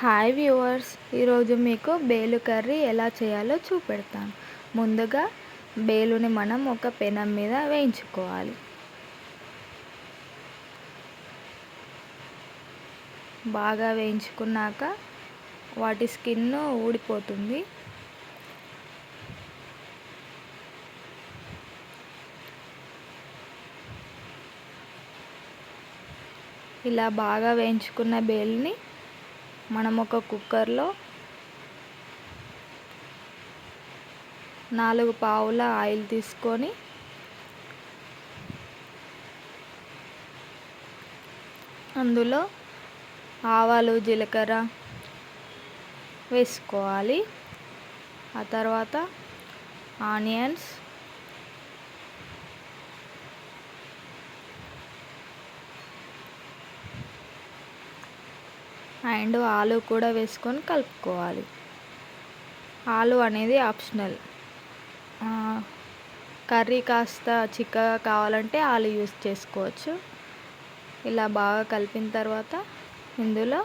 Hi viewers ఈరోజు మీకు బేలు curry ఎలా చేయాలో చూపెడతాను. ముందుగా బేలుని మనం ఒక పెనం మీద వేయించుకోవాలి. బాగా వేయించుకున్నాక వాటి స్కిన్ ఊడిపోతుంది. ఇలా బాగా వేయించుకున్న బేల్ని మనం ఒక కుక్కర్లో నాలుగు పావుల ఆయిల్ తీసుకొని అందులో ఆవాలు జీలకర్ర వేసుకోవాలి. ఆ తర్వాత ఆనియన్స్ అండ్ ఆలు కూడా వేసుకొని కలుపుకోవాలి. ఆలు అనేది ఆప్షనల్. కర్రీ కాస్త చిక్కగా కావాలంటే ఆలు యూస్ చేసుకోవచ్చు. ఇలా బాగా కలిపిన తర్వాత ఇందులో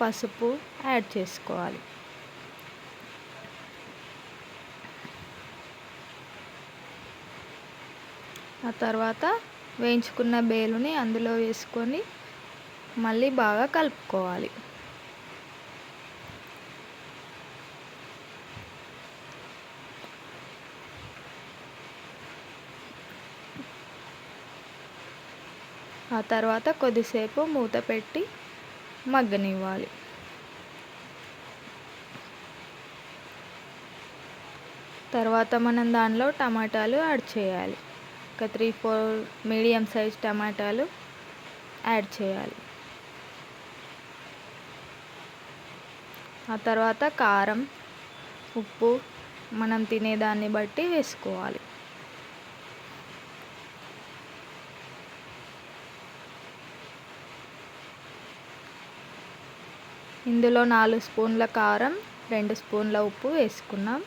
పసుపు యాడ్ చేసుకోవాలి. ఆ తర్వాత వేయించుకున్న బేలుని అందులో వేసుకొని మళ్ళీ బాగా కలుపుకోవాలి. ఆ తర్వాత కొద్దిసేపు మూత పెట్టి మగ్గనివ్వాలి. తర్వాత మనం దానిలో టమాటాలు యాడ్ చేయాలి. ఒక త్రీ ఫోర్ మీడియం సైజ్ టమాటాలు యాడ్ చేయాలి. ఆ తర్వాత కారం ఉప్పు మనం తినేదాన్ని బట్టి వేసుకోవాలి. ఇందులో నాలుగు స్పూన్ల కారం రెండు స్పూన్ల ఉప్పు వేసుకున్నాం.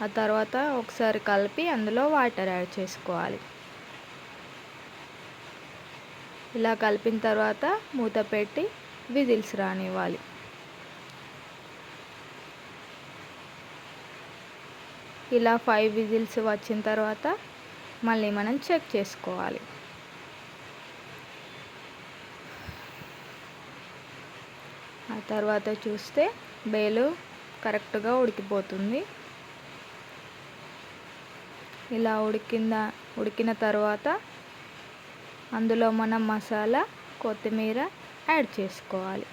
ఆ తర్వాత ఒకసారి కలిపి అందులో వాటర్ యాడ్ చేసుకోవాలి. ఇలా కలిపిన తర్వాత మూత పెట్టి విజిల్స్ రానివ్వాలి. ఇలా ఫైవ్ విజిల్స్ వచ్చిన తర్వాత మళ్ళీ మనం చెక్ చేసుకోవాలి. ఆ తర్వాత చూస్తే బేలు కరెక్ట్గా ఉడికిపోతుంది. ఇలా ఉడికింద ఉడికిన తర్వాత అందులో మనం మసాలా కొత్తిమీర యాడ్ చేసుకోవాలి.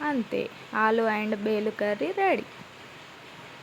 అంతే. ఆలు అండ్ బేలు కర్రీ రెడీ.